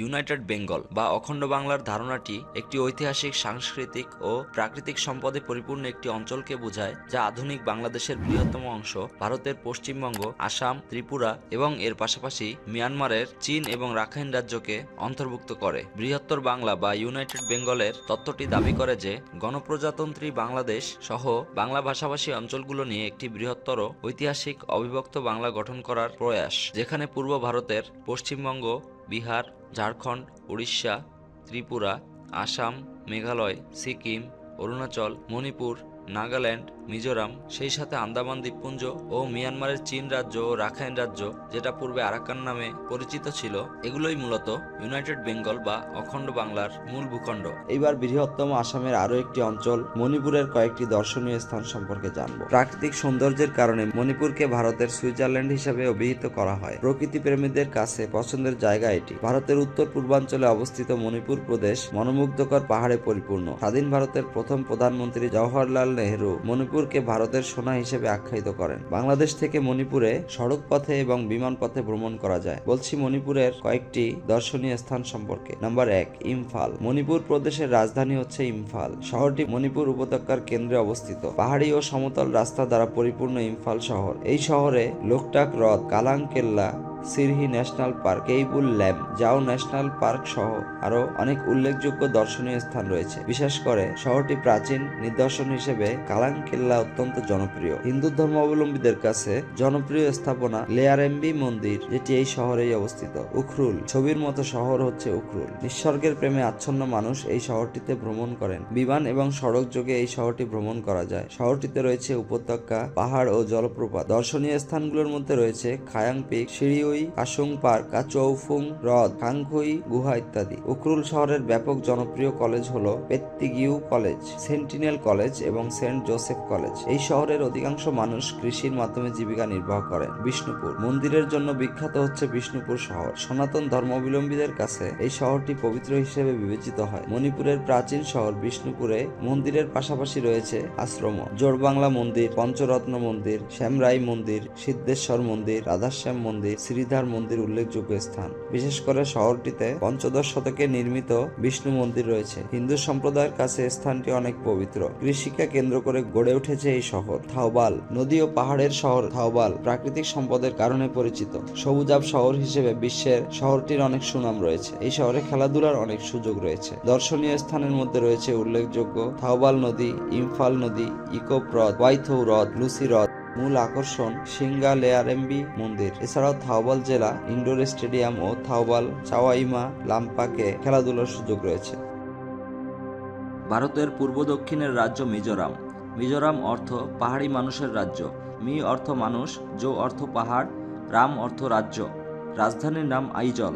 United Bengal বা অখণ্ড বাংলার ধারণাটি একটি ঐতিহাসিক, সাংস্কৃতিক ও প্রাকৃতিক সম্পদে পরিপূর্ণ একটি অঞ্চলকে বোঝায়, যা আধুনিক বাংলাদেশের বৃহত্তম অংশ, ভারতের পশ্চিমবঙ্গ, আসাম, ত্রিপুরা এবং এর পাশাপাশি মিয়ানমারের চীন এবং রাখাইন রাজ্যকে অন্তর্ভুক্ত করে। বৃহত্তর বাংলা বা ইউনাইটেড বেঙ্গলের তত্ত্বটি দাবি করে যে, গণপ্রজাতন্ত্রী বাংলাদেশ সহ বাংলা ভাষাভাষী অঞ্চলগুলো নিয়ে একটি বৃহত্তর ঐতিহাসিক অবিভক্ত বাংলা গঠন করার প্রয়াস, যেখানে পূর্ব ভারতের পশ্চিমবঙ্গ, বিহার ঝাড়খণ্ড উড়িষ্যা ত্রিপুরা আসাম মেঘালয় সিকিম অরুণাচল মণিপুর নাগাল্যান্ড, মিজোরাম, সেই সাথে আন্দামান দ্বীপপুঞ্জ ও মিয়ানমারের চীন রাজ্য ও রাখাইন রাজ্য, যেটা পূর্বে আরাকান নামে পরিচিত ছিল, এগুলোই মূলত ইউনাইটেড বেঙ্গল বা অখণ্ড বাংলার মূল ভূখণ্ড। এইবার বৃহত্তম আসামের আরও একটি অঞ্চল, মণিপুরের কয়েকটি দর্শনীয় স্থান সম্পর্কে জানব। প্রাকৃতিক সৌন্দর্যের কারণে মণিপুরকে ভারতের সুইজারল্যান্ড হিসেবে অভিহিত করা হয়। প্রকৃতি প্রেমীদের কাছে পছন্দের জায়গা এটি। ভারতের উত্তর পূর্বাঞ্চলে অবস্থিত মণিপুর প্রদেশ মনোমুগ্ধকর পাহাড়ে পরিপূর্ণ। স্বাধীন ভারতের প্রথম প্রধানমন্ত্রী জওহরলাল নেহরু মণিপুরকে ভারতের সোনা হিসেবে আখ্যায়িত করেন। বাংলাদেশ থেকে মণিপুরে সড়ক পথে এবং বিমান পথে ভ্রমণ করা যায়। বলছি মণিপুরের কয়েকটি দর্শনীয় স্থান সম্পর্কে। নাম্বার এক, ইম্ফাল। মণিপুর প্রদেশের রাজধানী হচ্ছে ইম্ফাল। শহরটি মণিপুর উপত্যকার কেন্দ্রে অবস্থিত। পাহাড়ি ও সমতল রাস্তা দ্বারা পরিপূর্ণ ইম্ফাল শহর। এই শহরে লোকটাক হ্রদ কালাং কেল্লা সিরহি ন্যাশনাল পার্ক কেইবুল ল্যাম্প, যাও ন্যাশনাল পার্ক সহ আরও অনেক উল্লেখযোগ্য দর্শনীয় স্থান রয়েছে। বিশেষ করে শহরটি প্রাচীন নিদর্শন হিসেবে কালাং কেল্লা অত্যন্ত জনপ্রিয়। হিন্দু ধর্মাবলম্বীদের কাছে জনপ্রিয় স্থাপনা লেয়ারেম্বি মন্দির, যেটি এই শহরেই অবস্থিত। উখরুল, ছবির মতো শহর হচ্ছে উখরুল। নিঃস্বর্গের প্রেমে আচ্ছন্ন মানুষ এই শহরটিতে ভ্রমণ করেন। বিমান এবং সড়ক যোগে এই শহরটি ভ্রমণ করা যায়। শহরটিতে রয়েছে উপত্যকা, পাহাড় ও জলপ্রপাত। দর্শনীয় স্থানগুলোর মধ্যে রয়েছে খায়াং পিক সিঁড়িউই কাসুং পার্ক, কাচৌফুং, হ্রদ, খাংখুই, গুহা ইত্যাদি। উখরুল শহরের ব্যাপক জনপ্রিয় কলেজ হলো পেত্তিগিউ কলেজ, সেন্টিনেল কলেজ এবং সেন্ট জোসেফ কলেজ। এই শহরের অধিকাংশ মানুষ কৃষির মাধ্যমে জীবিকা নির্বাহ করেন। বিষ্ণুপুর মন্দিরের জন্য বিখ্যাত হচ্ছে বিষ্ণুপুর শহর। সনাতন ধর্মাবলম্বীদের কাছে এই শহরটি পবিত্র হিসেবে বিবেচিত হয়। মণিপুরের প্রাচীন শহর বিষ্ণুপুরে মন্দিরের পাশাপাশি রয়েছে আশ্রম জোরবাংলা মন্দির, পঞ্চরত্ন মন্দির, শ্যামরাই মন্দির, সিদ্ধেশ্বর মন্দির, রাধাশ্যাম মন্দির শ্রীধার মন্দির উল্লেখযোগ্য স্থান। বিশেষ করে শহরটিতে পঞ্চদশ শতকে নির্মিত বিষ্ণু মন্দির রয়েছে। হিন্দু সম্প্রদায়ের কাছে স্থানটি অনেক পবিত্র। কৃষিকে কেন্দ্র করে গড়ে উঠেছে এই শহর। থাওবাল, নদী ও পাহাড়ের শহর থাওবাল প্রাকৃতিক সম্পদের কারণে পরিচিত। সবুজাব শহর হিসেবে বিশ্বের শহরটির অনেক সুনাম রয়েছে। এই শহরে খেলাধুলার অনেক সুযোগ রয়েছে। দর্শনীয় স্থানের মধ্যে রয়েছে উল্লেখযোগ্য থাওবাল নদী, ইম্ফাল নদী ইকোপ হ্রদ ওয়াইথৌ হ্রদ, লুসি হ্রদ। মূল আকর্ষণ সিঙ্গা লেয়ারেম্বি মন্দির। এছাড়াও থাওবাল জেলা ইনডোর স্টেডিয়াম ও থাওবাল চাওয়াইমা লাম্পাকে খেলাধুলার সুযোগ রয়েছে। ভারতের পূর্ব দক্ষিণের রাজ্য মিজোরাম। মিজোরাম অর্থ পাহাড়ি মানুষের রাজ্য। মি অর্থ মানুষ জো অর্থ পাহাড়, রাম অর্থ রাজ্য। রাজধানীর নাম আইজল।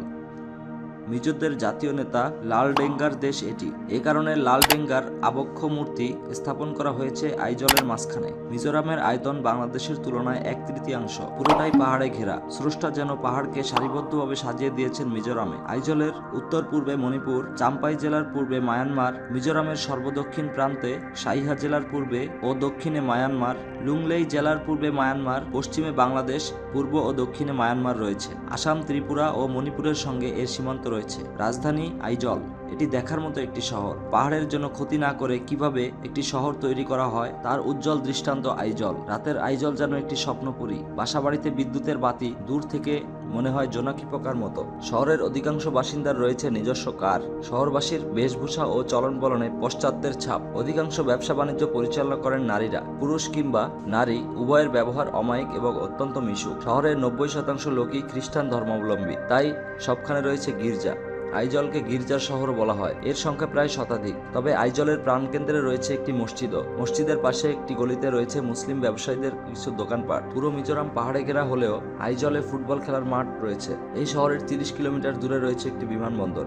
মিজোদের জাতীয় নেতা লাল ডেঙ্গার দেশ এটি। এ কারণে লাল ডেঙ্গার আবক্ষ মূর্তি স্থাপন করা হয়েছে আইজলের মাঝখানে। মিজোরামের আয়তন বাংলাদেশের তুলনায় এক তৃতীয়াংশ। পুরোটাই পাহাড়ে ঘেরা। স্রষ্টা যেন পাহাড়কে সারিবদ্ধভাবে সাজিয়ে দিয়েছেন মিজোরামে। আইজলের উত্তর পূর্বে মণিপুর, চাম্পাই জেলার পূর্বে মায়ানমার, মিজোরামের সর্বদক্ষিণ প্রান্তে সাইহা জেলার পূর্বে ও দক্ষিণে মায়ানমার, লুংলেই জেলার পূর্বে মায়ানমার, পশ্চিমে বাংলাদেশ, পূর্ব ও দক্ষিণে মায়ানমার রয়েছে। আসাম, ত্রিপুরা ও মণিপুরের সঙ্গে এর সীমান্ত রয়েছে। রাজধানী আইজল, এটি দেখার মতো একটি শহর। পাহাড়ের জন্য ক্ষতি না করে কীভাবে একটি শহর তৈরি করা হয়, তার উজ্জ্বল দৃষ্টান্ত আইজল। রাতের আইজল যেন একটি স্বপ্নপুরী। বাসাবাড়িতে বিদ্যুতের বাতি দূর থেকে মনে হয় জোনাকি পোকার মতো। শহরের অধিকাংশ বাসিন্দার রয়েছে নিজস্ব কার। শহরবাসীর বেশভূষা ও চলন বলনে পশ্চাত্যের ছাপ। অধিকাংশ ব্যবসা বাণিজ্য পরিচালনা করেন নারীরা। পুরুষ কিংবা নারী, উভয়ের ব্যবহার অমায়িক এবং অত্যন্ত মিশুক। শহরের নব্বই শতাংশ লোকই খ্রিস্টান ধর্মাবলম্বী। তাই সবখানে রয়েছে গির্জা। আইজলকে গির্জার শহর বলা হয়। এর সংখ্যা প্রায় শতাধিক। তবে আইজলের প্রাণকেন্দ্রে রয়েছে একটি মসজিদও। মসজিদের পাশে একটি গলিতে রয়েছে মুসলিম ব্যবসায়ীদের কিছু দোকানপাট। পুরো মিজোরাম পাহাড়ে ঘেরা হলেও আইজলে ফুটবল খেলার মাঠ রয়েছে। এই শহরের তিরিশ কিলোমিটার দূরে রয়েছে একটি বিমানবন্দর।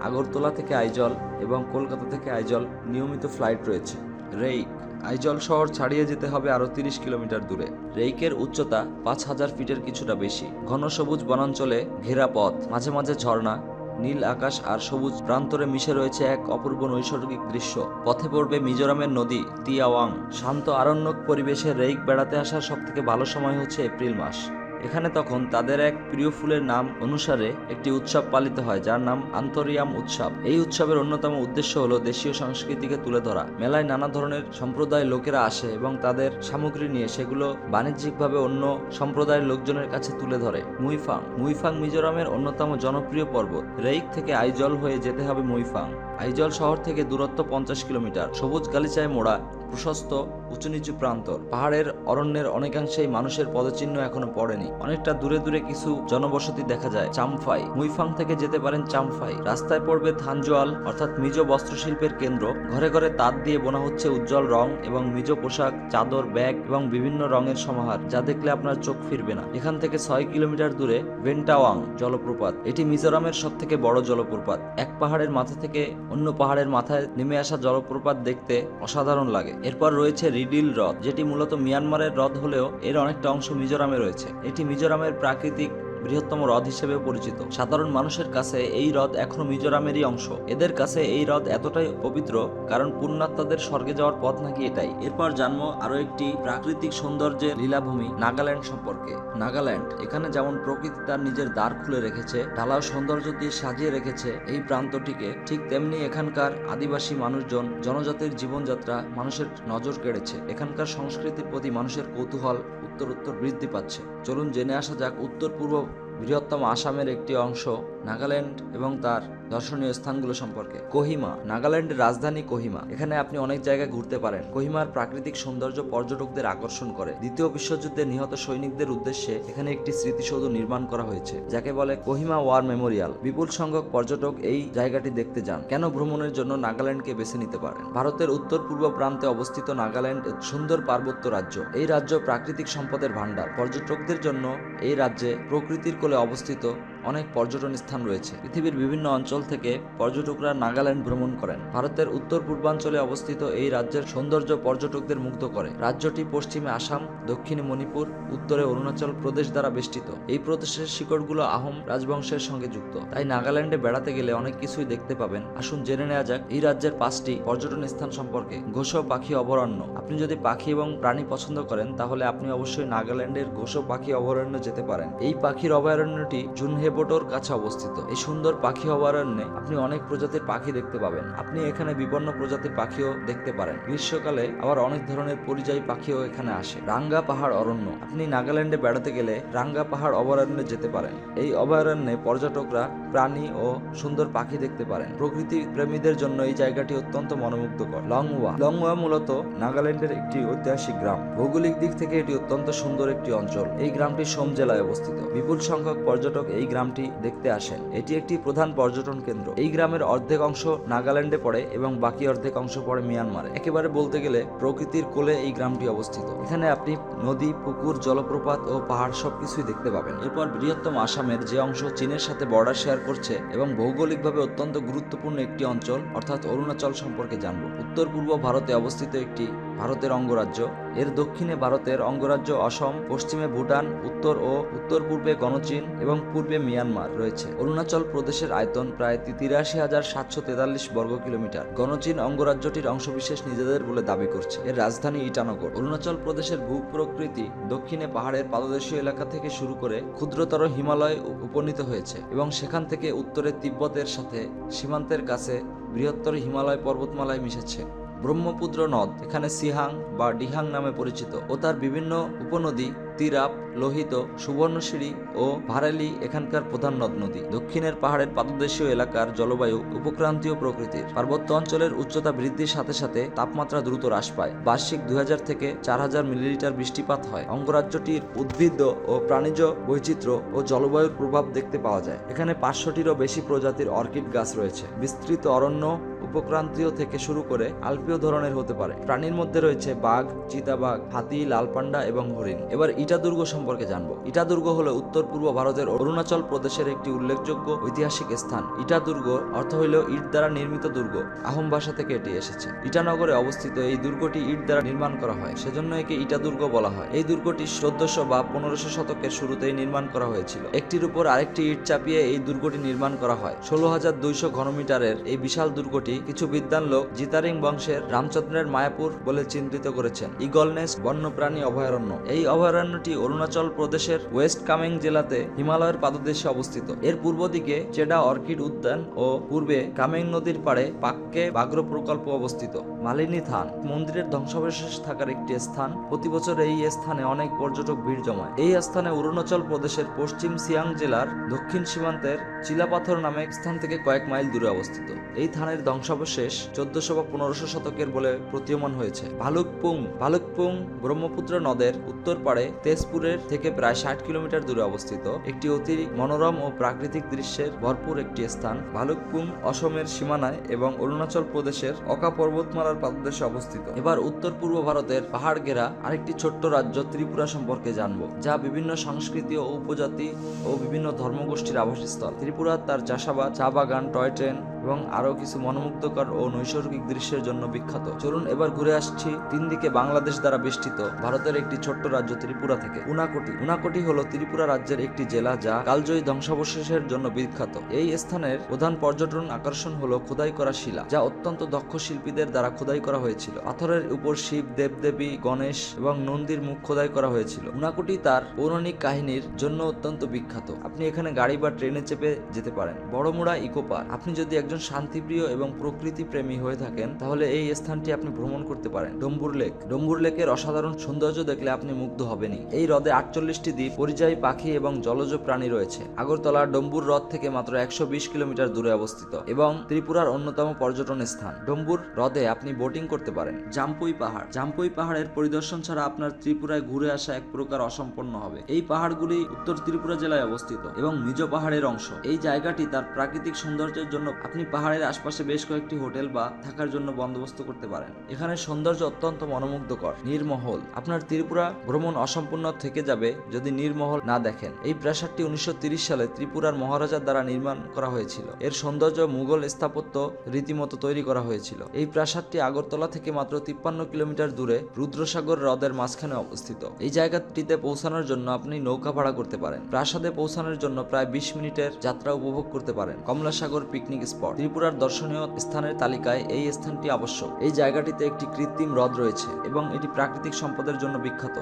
আগরতলা থেকে আইজল এবং কলকাতা থেকে আইজল নিয়মিত ফ্লাইট রয়েছে। রেইক। আইজল শহর ছাড়িয়ে যেতে হবে আরও তিরিশ কিলোমিটার দূরে। রেইকের উচ্চতা পাঁচ হাজার ফিটের কিছুটা বেশি। ঘন সবুজ বনাঞ্চলে ঘেরা পথ, মাঝে মাঝে ঝর্ণা নীল আকাশ আর সবুজ প্রান্তরে মিশে রয়েছে এক অপূর্ব নৈসর্গিক দৃশ্য। পথে পড়বে মিজোরামের নদী, তিয়াওয়াং। শান্ত আরণ্যক পরিবেশে রেইক বেড়াতে আসার সবথেকে ভালো সময় হচ্ছে এপ্রিল মাস। এখানে তখন তাদের এক প্রিয় ফুলের নাম অনুসারে একটি উৎসব পালিত হয়, যার নাম আন্তরিয়াম উৎসব। এই উৎসবের অন্যতম উদ্দেশ্য হলো দেশীয় সংস্কৃতিকে তুলে ধরা। মেলায় নানা ধরনের সম্প্রদায় লোকেরা আসে এবং তাদের সামগ্রী নিয়ে সেগুলো বাণিজ্যিকভাবে অন্য সম্প্রদায়ের লোকজনের কাছে তুলে ধরে। মুইফাং। মুইফাং মিজোরামের অন্যতম জনপ্রিয় পর্বত। রেইক থেকে আইজল হয়ে যেতে হবে মুইফাং। আইজল শহর থেকে দূরত্ব পঞ্চাশ কিলোমিটার। সবুজ গালিচায় মোড়া প্রশস্ত উঁচু নিচু প্রান্তর। পাহাড়ের অরণ্যের অনেকাংশেই মানুষের পদচিহ্ন এখনও পড়েনি। অনেকটা দূরে দূরে কিছু জনবসতি দেখা যায়। চামফাই। মুইফাং থেকে যেতে পারেন চামফাই। রাস্তায় পড়বে থানজোয়াল, অর্থাৎ মিজো বস্ত্রশিল্পের কেন্দ্র। ঘরে ঘরে তাঁত দিয়ে বোনা হচ্ছে উজ্জ্বল রং এবং মিজো পোশাক, চাদর, ব্যাগ এবং বিভিন্ন রঙের সমাহার, যা দেখলে আপনার চোখ ফিরবে না। এখান থেকে ছয় কিলোমিটার দূরে ভেন্টাওয়াং জলপ্রপাত। এটি মিজোরামের সব থেকে বড় জলপ্রপাত। এক পাহাড়ের মাথা থেকে অন্য পাহাড়ের মাথায় নেমে আসা জলপ্রপাত দেখতে অসাধারণ লাগে। এরপর রয়েছে রিডিল হ্রদ, যেটি মূলত মিয়ানমারের হ্রদ হলেও এর অনেকটা অংশ মিজোরামে রয়েছে। এটি মিজোরামের প্রাকৃতিক বৃহত্তম হ্রদ হিসেবে পরিচিত। সাধারণ মানুষের কাছে এই হ্রদ এখনও মিজোরামেরই অংশ। এদের কাছে এই হ্রদ এতটাই পবিত্র, কারণ পুণ্যাত্মাদের স্বর্গে যাওয়ার পথ নাকি এটাই। এরপর জানব আরও একটি প্রাকৃতিক সৌন্দর্যের লীলাভূমি, নাগাল্যান্ড সম্পর্কে। নাগাল্যান্ড, এখানে যেমন প্রকৃতি তার নিজের দ্বার খুলে রেখেছে, ঢালাও সৌন্দর্য দিয়ে সাজিয়ে রেখেছে এই প্রান্তটিকে, ঠিক তেমনি এখানকার আদিবাসী মানুষজন, জনজাতির জীবনযাত্রা মানুষের নজর কেড়েছে। এখানকার সংস্কৃতির প্রতি মানুষের কৌতূহল উত্তর উত্তর বৃদ্ধি পাচ্ছে। চলুন জেনে আসা যাক উত্তর পূর্ব বৃহত্তম আসামের একটি অংশ নাগাল্যান্ড এবং তার দর্শনীয় স্থানগুলো সম্পর্কে। কোহিমা, নাগাল্যান্ডের রাজধানী কোহিমা। এখানে আপনি অনেক জায়গায় ঘুরতে পারেন। কোহিমার প্রাকৃতিক সৌন্দর্য পর্যটকদের আকর্ষণ করে। দ্বিতীয় বিশ্বযুদ্ধে নিহত সৈনিকদের উদ্দেশ্যে এখানে একটি স্মৃতিসৌধ নির্মাণ করা হয়েছে, যাকে বলে কোহিমা ওয়ার মেমোরিয়াল। বিপুল সংখ্যক পর্যটক এই জায়গাটি দেখতে যান। কেন ভ্রমণের জন্য নাগাল্যান্ডকে বেছে নিতে পারেন? ভারতের উত্তর পূর্ব প্রান্তে অবস্থিত নাগাল্যান্ড সুন্দর পার্বত্য রাজ্য। এই রাজ্য প্রাকৃতিক সম্পদের ভাণ্ডার। পর্যটকদের জন্য এই রাজ্যে প্রকৃতির কোলে অবস্থিত। অনেক পর্যটন স্থান রয়েছে। পৃথিবীর বিভিন্ন অঞ্চল থেকে পর্যটকরা নাগাল্যান্ড ভ্রমণ করেন। ভারতের উত্তর পূর্বাঞ্চলে অবস্থিত এই রাজ্যের সৌন্দর্য পর্যটকদের মুগ্ধ করে। রাজ্যটি পশ্চিমে আসাম, দক্ষিণে মণিপুর, উত্তরে অরুণাচল প্রদেশ দ্বারা বেষ্টিত। এই প্রদেশের শিকড়গুলো আহোম রাজবংশের সঙ্গে যুক্ত। তাই নাগাল্যান্ডে বেড়াতে গেলে অনেক কিছুই দেখতে পাবেন। আসুন জেনে নেওয়া যাক এই রাজ্যের পাঁচটি পর্যটন স্থান সম্পর্কে। ঘোষ পাখি অভয়ারণ্য। আপনি যদি পাখি এবং প্রাণী পছন্দ করেন, তাহলে আপনি অবশ্যই নাগাল্যান্ডের ঘোষ পাখি অভয়ারণ্য যেতে পারেন। এই পাখির অভয়ারণ্যটি জুনহেবোটোর কাছে অবস্থিত। এই সুন্দর পাখি অভয়ারণ্যে আপনি অনেক প্রজাতির পাখি দেখতে পাবেন। আপনি এখানে বিপন্ন প্রজাতির পাখিও দেখতে পারেন। গ্রীষ্মকালে আবার অনেক ধরনের পরিযায়ী পাখিও এখানে আসে। রাঙ্গা পাহাড় অরণ্য। আপনি নাগাল্যান্ডে বেড়াতে গেলে রাঙ্গা পাহাড় অভয়ারণ্যে যেতে পারেন। এই অভয়ারণ্যে পর্যটকরা প্রাণী ও সুন্দর পাখি দেখতে পারেন। প্রকৃতি প্রেমীদের জন্য এই জায়গাটি অত্যন্ত মনোমুগ্ধকর। লংওয়া। লংওয়া মূলত নাগাল্যান্ডের একটি ঐতিহাসিক গ্রাম। ভৌগোলিক দিক থেকে এটি অত্যন্ত সুন্দর একটি অঞ্চল। এই গ্রামটি সোম জেলায় অবস্থিত। বিপুল সংখ্যক পর্যটক এই গ্রামটি দেখতে আসেন। এটি একটি প্রধান পর্যটন কেন্দ্র। এই গ্রামের অর্ধেক অংশ নাগাল্যান্ডে পড়ে এবং বাকি অর্ধেক অংশ পড়ে মিয়ানমারে। একেবারে বলতে গেলে প্রকৃতির কোলে এই গ্রামটি অবস্থিত। এখানে আপনি নদী, পুকুর, জলপ্রপাত ও পাহাড় সবকিছুই দেখতে পাবেন। এরপর বৃহত্তম আসামের যে অংশ চীনের সাথে বর্ডার শেয়ার করছে এবং ভৌগোলিকভাবে অত্যন্ত গুরুত্বপূর্ণ একটি অঞ্চল, অর্থাৎ অরুণাচল সম্পর্কে জানব। উত্তর পূর্ব ভারতে অবস্থিত একটি ভারতের অঙ্গরাজ্য। এর দক্ষিণে ভারতের অঙ্গরাজ্য অসম, পশ্চিমে ভুটান, উত্তর ও উত্তর পূর্বে গণচীন এবং পূর্বে মিয়ানমার রয়েছে। অরুণাচল প্রদেশের আয়তন প্রায় তিরাশি হাজার সাতশো তেতাল্লিশ বর্গ কিলোমিটার। গণচীন অঙ্গরাজ্যটির অংশবিশেষ নিজেদের বলে দাবি করছে। এর রাজধানী ইটানগর। অরুণাচল প্রদেশের ভূপ্রকৃতি দক্ষিণে পাহাড়ের পাদদেশীয় এলাকা থেকে শুরু করে ক্ষুদ্রতর হিমালয় উপনীত হয়েছে এবং সেখান থেকে উত্তরে তিব্বতের সাথে সীমান্তের কাছে বৃহত্তর হিমালয় পর্বতমালায় মিশেছে। ব্রহ্মপুত্র নদ এখানে সিহাং বা ডিহাং নামে পরিচিত ও তার বিভিন্ন উপনদী তিরাপ, লোহিত, সুবর্ণশিরি ও ভারেলি এখানকার প্রধান নদ নদী। দক্ষিণের পাহাড়ের পাদদেশীয় এলাকার জলবায়ু উপক্রান্তীয় প্রকৃতির। পার্বত্য অঞ্চলের উচ্চতা বৃদ্ধির সাথে সাথে তাপমাত্রা দ্রুত হ্রাস পায়। বার্ষিক দু হাজার থেকে চার হাজার মিলিলিটার বৃষ্টিপাত হয়। অঙ্গরাজ্যটির উদ্ভিদ ও প্রাণীজ বৈচিত্র্য ও জলবায়ুর প্রভাব দেখতে পাওয়া যায়। এখানে পাঁচশোটিরও বেশি প্রজাতির অর্কিড গাছ রয়েছে। বিস্তৃত অরণ্য উপক্রান্তীয় থেকে শুরু করে আলপীয় ধরনের হতে পারে। প্রাণীর মধ্যে রয়েছে বাঘ, চিতাবাঘ, হাতি লাল পান্ডা এবং হরিণ। এবার ইটা দুর্গ সম্পর্কে জানব। ইটা দুর্গ হলো উত্তর, পূর্ব ভারতের অরুণাচল প্রদেশের একটি উল্লেখযোগ্য ঐতিহাসিক স্থান। ইটা দুর্গ অর্থ হইল ইট দ্বারা নির্মিত দুর্গ। আহোম ভাষা থেকে এটি এসেছে। ইটানগরে অবস্থিত এই দুর্গটি ইট দ্বারা নির্মাণ করা হয়। সেজন্য একে ইটা দুর্গ বলা হয়। এই দুর্গটি চোদ্দশো বা পনেরোশো শতকের শুরুতেই নির্মাণ করা হয়েছিল। একটির উপর আরেকটি ইট চাপিয়ে এই দুর্গটি নির্মাণ করা হয়। ষোলো হাজার দুইশো ঘনমিটারের এই বিশাল দুর্গটি কিছু বিদ্যান লোক জিতারিং বংশের রামচন্দ্রের মায়াপুর বলে চিহ্নিত করেছেন। ইগলনেস বন্যপ্রাণী অভয়ারণ্য। এই অভয়ারণ্য স্টেশনটি অরুণাচল প্রদেশের ওয়েস্ট কামেং জেলাতে হিমালয়ের পাদদেশে অবস্থিত। এর পূর্ব দিকে চেডা অর্কিড উদ্যান ও পূর্বে কামেং নদীর পাড়ে পাককে বাগ্র প্রকল্প অবস্থিত। মালিনী থান মন্দিরের ধ্বংসাবশেষ থাকার একটি স্থান। প্রতি বছর এই স্থানে অনেক পর্যটক ভিড় জমায়। এই স্থানে অরুণাচল প্রদেশের পশ্চিম সিয়াং জেলার দক্ষিণ সীমান্তের চিলাপাথর নামে স্থান থেকে কয়েক মাইল দূরে অবস্থিত। এই থানের ধ্বংসাবশেষ চোদ্দশো বা পনেরোশো শতকের বলে প্রতীয়মান হয়েছে। ভালুকপুং ভালুকপুং ব্রহ্মপুত্র নদের উত্তর পাড়ে তেজপুরের থেকে প্রায় ষাট কিলোমিটার দূরে অবস্থিত। একটি অতি মনোরম ও প্রাকৃতিক দৃশ্যের ভরপুর একটি স্থান। ভালুকপুং অসমের সীমানায় এবং অরুণাচল প্রদেশের অকা পর্বতমালার পাদদেশে অবস্থিত। এবার উত্তর পূর্ব ভারতের পাহাড় ঘেরা আরেকটি ছোট্ট রাজ্য ত্রিপুরা সম্পর্কে জানব, যা বিভিন্ন সংস্কৃতি ও উপজাতি ও বিভিন্ন ধর্মগোষ্ঠীর আবাসস্থল। ত্রিপুরা তার চাষাবাদ, চা বাগান, টয় ট্রেন এবং আরও কিছু মনোমুগ্ধকর ও নৈসর্গিক দৃশ্যের জন্য বিখ্যাত। চলুন এবার ঘুরে আসছি তিন দিকে বাংলাদেশ দ্বারা বেষ্টিত ভারতের একটি ছোট্ট রাজ্য ত্রিপুরা থেকে, উনাকোটি। উনাকোটি হলো ত্রিপুরা রাজ্যের একটি জেলা যা কালজয়ী ধ্বংসাবশেষের জন্য বিখ্যাত। এই স্থানের প্রধান পর্যটন আকর্ষণ হলো খোদাই করা শিলা, যা অত্যন্ত দক্ষ শিল্পীদের দ্বারা খোদাই করা হয়েছিল। পাথরের উপর শিব, দেবদেবী, গণেশ এবং নন্দীর মুখ খোদাই করা হয়েছিল। উনাকোটি তার পৌরাণিক কাহিনীর জন্য অত্যন্ত বিখ্যাত। আপনি এখানে গাড়ি বা ট্রেনে চেপে যেতে পারেন। Baramura eco park. আপনি যদি একজন শান্তিপ্রিয় এবং প্রকৃতি প্রেমী হয়ে থাকেন, তাহলে এই স্থানটি আপনি ভ্রমণ করতে পারেন। ডম্বুর লেক। ডম্বুর লেকের অসাধারণ সৌন্দর্য দেখলে আপনি মুগ্ধ হবেনই। এই হ্রদে আটচল্লিশটি দ্বীপ, পরিযায়ী পাখি এবং জলজ প্রাণী রয়েছে। আগরতলা ডম্বুর হ্রদ থেকে মাত্র একশো বিশ কিলোমিটার দূরে অবস্থিত এবং ত্রিপুরার অন্যতম পর্যটন স্থান। ডম্বুর হ্রদে আপনি বোটিং করতে পারেন। জাম্পুই পাহাড়। জাম্পুই পাহাড়ের পরিদর্শন ছাড়া আপনার ত্রিপুরায় ঘুরে আসা এক প্রকার অসম্পন্ন হবে। এই পাহাড়গুলি উত্তর ত্রিপুরা জেলায় অবস্থিত এবং নিজ পাহাড়ের অংশ। এই জায়গাটি তার প্রাকৃতিক সৌন্দর্যের জন্য আপনি পাহাড়ের আশপাশে বেশ কয়েকটি হোটেল বা থাকার জন্য বন্দোবস্ত করতে পারেন। এখানে সৌন্দর্য অত্যন্ত মনোমুগ্ধকর, নীরমহল। আপনার ত্রিপুরা ভ্রমণ অসম্পূর্ণ থেকে যাবে যদি নীরমহল না দেখেন। এই প্রাসাদটি উনিশশো সালে ত্রিপুরার মহারাজার দ্বারা নির্মাণ করা হয়েছিল। এর সৌন্দর্য মুঘল স্থাপত্য রীতিমতো তৈরি করা হয়েছিল। এই প্রাসাদটি আগরতলা থেকে মাত্র তিপ্পান্ন কিলোমিটার দূরে রুদ্রসাগর হ্রদের মাঝখানে অবস্থিত। এই জায়গাটিতে পৌঁছানোর জন্য আপনি নৌকা ভাড়া করতে পারেন। প্রাসাদে পৌঁছানোর জন্য প্রায় বিশ মিনিটের যাত্রা উপভোগ করতে পারেন। Kamalasagar picnic spot. ত্রিপুরার দর্শনীয় স্থানের তালিকায় এই স্থানটি আবশ্যক। এই জায়গাটিতে একটি কৃত্রিম হ্রদ রয়েছে এবং এটি প্রাকৃতিক সম্পদের জন্য বিখ্যাত।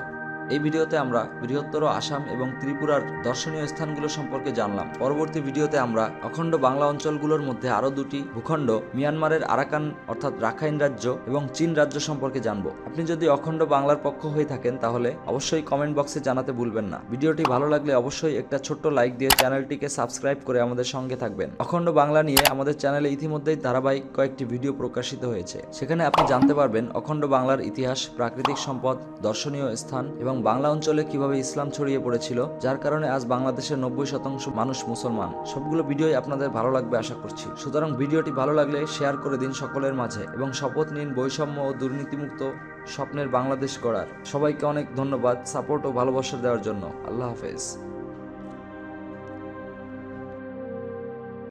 এই ভিডিওতে আমরা বৃহত্তর আসাম এবং ত্রিপুরার দর্শনীয় স্থানগুলো সম্পর্কে জানলাম। পরবর্তী ভিডিওতে আমরা অখণ্ড বাংলা অঞ্চলগুলোর মধ্যে আরও দুটি ভূখণ্ড, মিয়ানমারের আরাকান অর্থাৎ রাখাইন রাজ্য এবং চীন রাজ্য সম্পর্কে জানব। আপনি যদি অখণ্ড বাংলার পক্ষ হয়ে থাকেন তাহলে অবশ্যই কমেন্ট বক্সে জানাতে ভুলবেন না। ভিডিওটি ভালো লাগলে অবশ্যই একটা ছোট্ট লাইক দিয়ে চ্যানেলটিকে সাবস্ক্রাইব করে আমাদের সঙ্গে থাকবেন। অখণ্ড বাংলা নিয়ে আমাদের চ্যানেলে ইতিমধ্যেই ধারাবাহিক কয়েকটি ভিডিও প্রকাশিত হয়েছে। সেখানে আপনি জানতে পারবেন অখণ্ড বাংলার ইতিহাস, প্রাকৃতিক সম্পদ, দর্শনীয় স্থান এবং বাংলা অঞ্চলে কীভাবে ইসলাম ছড়িয়ে পড়েছিল, যার কারণে আজ বাংলাদেশের নব্বই শতাংশ মানুষ মুসলমান। সবগুলো ভিডিওই আপনাদের ভালো লাগবে আশা করছি। সুতরাং ভিডিওটি ভালো লাগলে শেয়ার করে দিন সকলের মাঝে এবং শপথ নিন বৈষম্য ও দুর্নীতিমুক্ত স্বপ্নের বাংলাদেশ গড়ার। সবাইকে অনেক ধন্যবাদ, সাপোর্ট ও ভালোবাসা দেওয়ার জন্য। আল্লাহ হাফেজ।